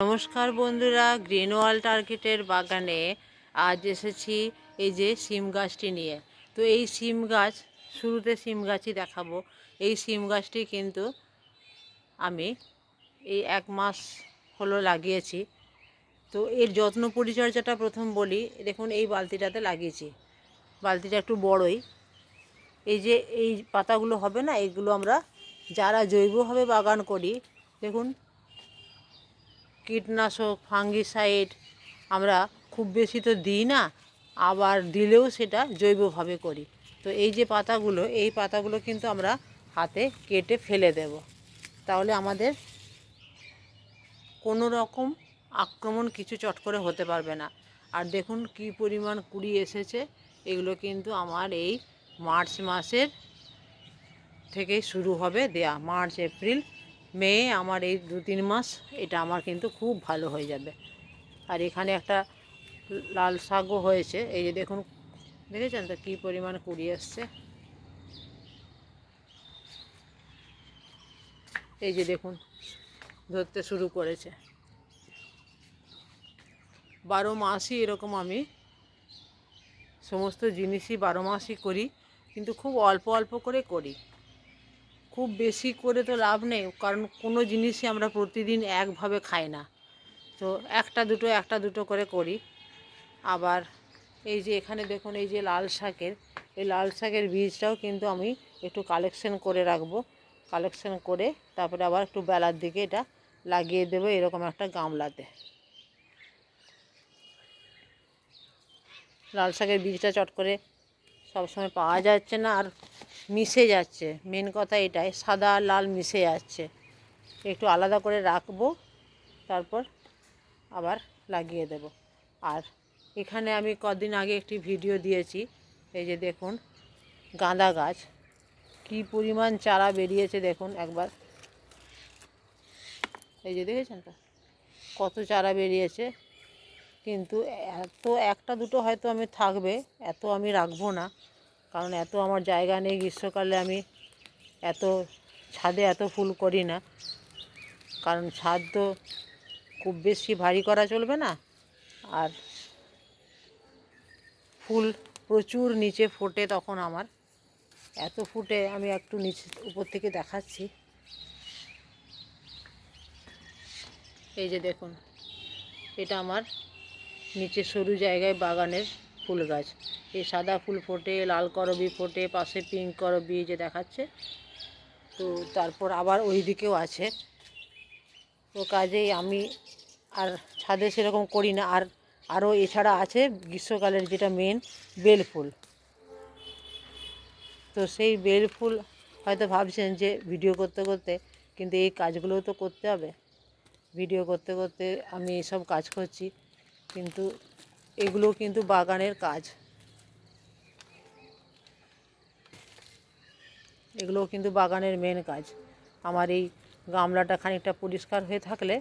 নমস্কার বন্ধুরা, গ্রিন ওয়াল টার্গেটের বাগানে আজ এসেছি এই যে সিম গাছটি নিয়ে। তো এই সিম গাছ, শুরুতে সিম গাছই দেখাবো। এই সিম গাছটি কিন্তু আমি এই এক মাস হলো লাগিয়েছি। তো এর যত্ন পরিচর্যাটা প্রথম বলি, দেখুন এই বালতিটাতে লাগিয়েছি। বালতিটা একটু বড়ই। এই যে এই পাতাগুলো হবে না, এগুলো আমরা যারা জৈবভাবে বাগান করি, দেখুন কীটনাশক, ফাঙ্গিসাইড আমরা খুব বেশি তো দিই না, আবার দিলেও সেটা জৈবভাবে করি। তো এই যে পাতাগুলো, এই পাতাগুলো কিন্তু আমরা হাতে কেটে ফেলে দেব। তাহলে আমাদের কোনো রকম আক্রমণ কিছু চট করে হতে পারবে না। আর দেখুন কি পরিমাণ কুড়ি এসেছে, এগুলো কিন্তু আমার এই মার্চ মাসের থেকেই শুরু হবে দেয়া, মার্চ, এপ্রিল মে আমার এই দু তিন মাস, এটা আমার কিন্তু খুব ভালো হয়ে যাবে। আর এখানে একটা লাল শাকও হয়েছে, এই যে দেখুন, দেখেছেন তো কী পরিমাণ কুড়ি এসছে? এই যে দেখুন, ধরতে শুরু করেছে। বারো মাসই এরকম আমি সমস্ত জিনিসই বারো মাসই করি, কিন্তু খুব অল্প অল্প করে করি। খুব বেশি করে তো লাভ নেই, কারণ কোনো জিনিসই আমরা প্রতিদিন একভাবে খাই না। তো একটা দুটো একটা দুটো করে করি। আবার এই যে এখানে দেখুন, এই যে লাল শাকের, এই লাল শাকের বীজটাও কিন্তু আমি একটু কালেকশন করে রাখব। কালেকশন করে তারপরে আবার একটু বেলার দিকে এটা লাগিয়ে দেবো এরকম একটা গামলাতে। লাল শাকের বীজটা চট করে সবসময় পাওয়া যাচ্ছে না, আর মিশে যাচ্ছে। মেন কথা এটাই, সাদা আর লাল মিশে যাচ্ছে। একটু আলাদা করে রাখব, তারপর আবার লাগিয়ে দেব। আর এখানে আমি কদিন আগে একটি ভিডিও দিয়েছি, এই যে দেখুন, গাঁদা গাছ। কি পরিমাণ চারা বেরিয়েছে দেখুন একবার। এই যে দেখেছেন তো, কত চারা বেরিয়েছে। কিন্তু এত, একটা দুটো হয়তো আমি থাকবে, এত আমি রাখব না। কারণ এত আমার জায়গা নেই গ্রীষ্মকালে আমি এত ছাদে এত ফুল করি না। কারণ ছাদ তো খুব বেশি ভারী করা চলবে না। আর ফুল প্রচুর নিচে ফোটে তখন আমার। এত ফুটে আমি একটু নিচে উপর থেকে দেখাচ্ছি। এই যে দেখুন, এটা আমার নিচে সরু জায়গায় বাগানের ফুল গাছ। এই সাদা ফুল ফোটে, লাল করবি ফোটে, পাশে পিঙ্ক করবি যে দেখাচ্ছে। তো তারপর আবার ওই দিকেও আছে। তো কাজেই আমি আর ছাদে সেরকম করি না। আর আরও এছাড়া আছে গ্রীষ্মকালের যেটা মেন বেল ফুল। তো সেই বেল ফুল হয়তো ভাবছেন যে ভিডিও করতে করতে, কিন্তু এই কাজগুলোও তো করতে হবে। ভিডিও করতে করতে আমি এইসব কাজ করছি। কিন্তু এগুলো কিন্তু বাগানের কাজ। এগুলোও কিন্তু বাগানের মেন কাজ। আমার এই গামলাটা খানিকটা পরিষ্কার হয়ে থাকলে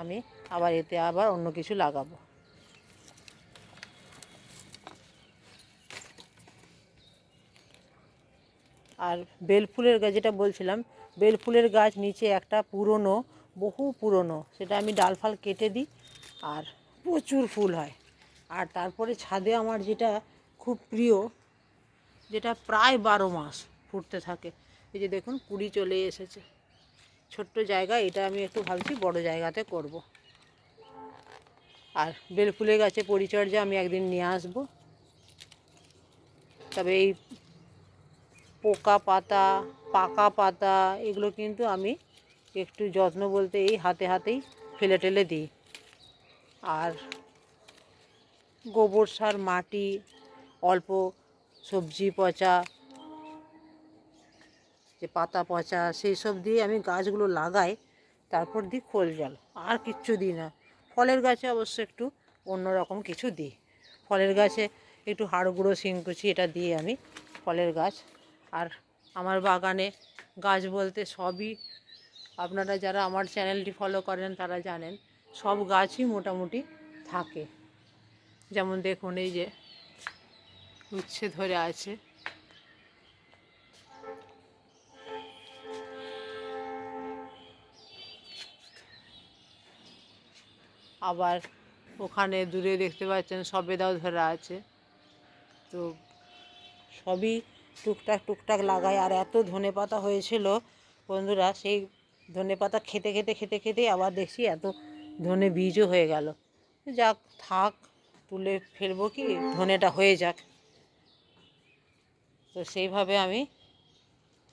আমি আবার এতে আবার অন্য কিছু লাগাবো। আর বেলফুলের গাছ যেটা বলছিলাম, বেলফুলের গাছ নিচে একটা পুরনো, বহু পুরনো, সেটা আমি ডাল ফাল কেটে দিই, আর প্রচুর ফুল হয়। আর তারপরে ছাদে আমার যেটা খুব প্রিয়, যেটা প্রায় বারো মাস ফুটতে থাকে। এই যে দেখুন, কুড়ি চলে এসেছে। ছোট্ট জায়গা, এটা আমি একটু ভাবছি বড় জায়গাতে করব। আর বেলফুলের গাছে পরিচর্যা আমি একদিন নিয়ে আসব। তবে এই পোকা পাতা, পাকা পাতা, এগুলো কিন্তু আমি একটু যত্ন বলতে এই হাতে হাতেই ফেলে টেলে দিই। আর গোবর সার, মাটি, অল্প সবজি, পচা, যে পাতা পচা, সেই সব দিয়ে আমি গাছগুলো লাগাই, তারপর দিই খোল জল। আর কিচ্ছু দিই না। ফলের গাছে অবশ্য একটু অন্যরকম কিছু দিই। ফলের গাছে একটু হাড় গুঁড়ো শিংকুচি এটা দিয়ে আমি ফলের গাছ। আর আমার বাগানে গাছ বলতে সবই আপনারা যারা আমার চ্যানেলটি ফলো করেন, তারা জানেন, সব গাছই মোটামুটি থাকে। যেমন দেখুন, এই যে উচ্ছে ধরে আছে। আবার ওখানে দূরে দেখতে পাচ্ছেন, সবেদাও ধরা আছে। তো সবই টুকটাক টুকটাক লাগাই আর এত ধনে পাতা হয়েছিল বন্ধুরা, সেই ধনে পাতা খেতে খেতে খেতে খেতে আবার দেখছি এত ধনে বীজও হয়ে গেল। যাক, থাক। তুলে ফেলব কি? ধনেটা হয়ে যাক। তো সেইভাবে আমি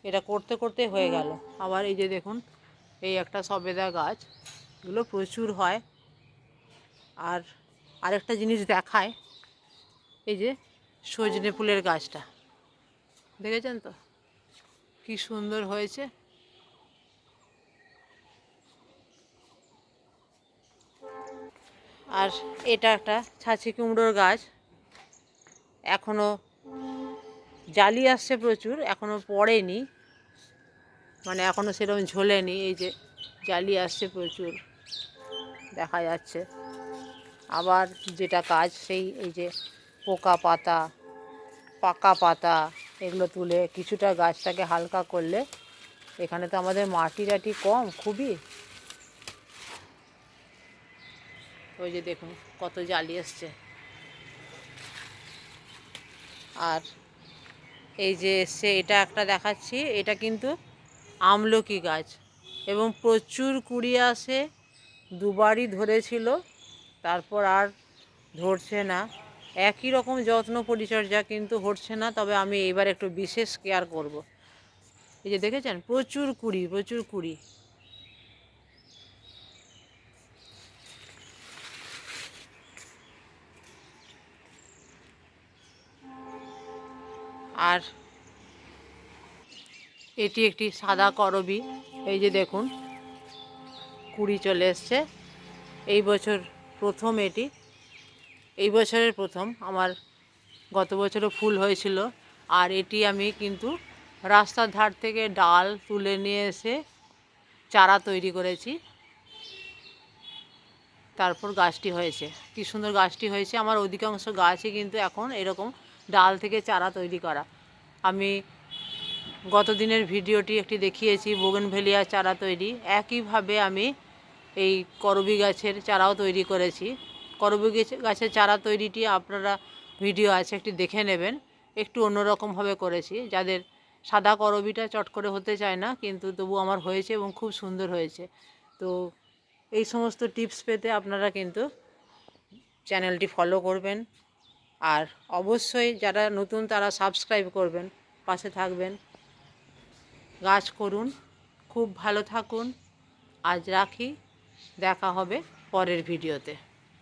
এটা করতে করতে হয়ে গেল। আবার এই যে দেখুন, এই একটা সবেদা গাছ, এগুলো প্রচুর হয়। আর আরেকটা জিনিস দেখায়, এই যে সজনে ফুলের গাছটা। দেখেছেন তো? কি সুন্দর হয়েছে। আর এটা একটা ছাঁচি কুমড়োর গাছ। এখনও জালি আসছে প্রচুর এখনও পড়েনি। মানে এখনও সেরকম ঝোলেনি, এই যে জালি আসছে প্রচুর, দেখা যাচ্ছে। আবার যেটা কাজ, সেই এই যে পোকা পাতা, পাকা পাতা, এগুলো তুলে কিছুটা গাছটাকে হালকা করলে, এখানে তো আমাদের মাটি টাটি কম, খুবই। ওই যে দেখুন, কত জালি এসছে আর এই যে এসছে, এটা একটা দেখাচ্ছি, এটা কিন্তু আমলকি গাছ। এবং প্রচুর কুড়ি আসে, দুবারই ধরেছিল, তারপর আর ধরছে না। একই রকম যত্ন পরিচর্যা কিন্তু হচ্ছে না, তবে আমি এবার একটু বিশেষ কেয়ার করব। এই যে দেখেছেন? প্রচুর কুড়ি প্রচুর কুড়ি। আর এটি একটি সাদা করবি। এই যে দেখুন, কুড়ি চলে এসছে। এই বছর প্রথম এটি। এই বছরের প্রথম। আমার গত বছরও ফুল হয়েছিল। আর এটি আমি কিন্তু রাস্তার ধার থেকে ডাল তুলে নিয়ে এসে চারা তৈরি করেছি। তারপর গাছটি হয়েছে। কি সুন্দর গাছটি হয়েছে। আমার অধিকাংশ গাছই কিন্তু এখন এরকম ডাল থেকে চারা তৈরি করা। আমি গত দিনের ভিডিওটি একটি দেখিয়েছি বোগেনভেলিয়া চারা তৈরি। একইভাবে আমি এই করবি গাছের চারাও তৈরি করেছি। করবি গাছের চারা তৈরিটি আপনারা ভিডিও আছে, একটি দেখে নেবেন। একটু অন্যরকমভাবে করেছি। যাদের সাদা করবিটা চট করে হতে চায় না, কিন্তু তবু আমার হয়েছে এবং খুব সুন্দর হয়েছে। তো এই সমস্ত টিপস পেতে আপনারা কিন্তু চ্যানেলটি ফলো করবেন। আর অবশ্যই যারা নতুন তারা সাবস্ক্রাইব করবেন, পাশে থাকবেন। গাছ করুন, খুব ভালো থাকুন। আজ রাখি, দেখা হবে পরের ভিডিওতে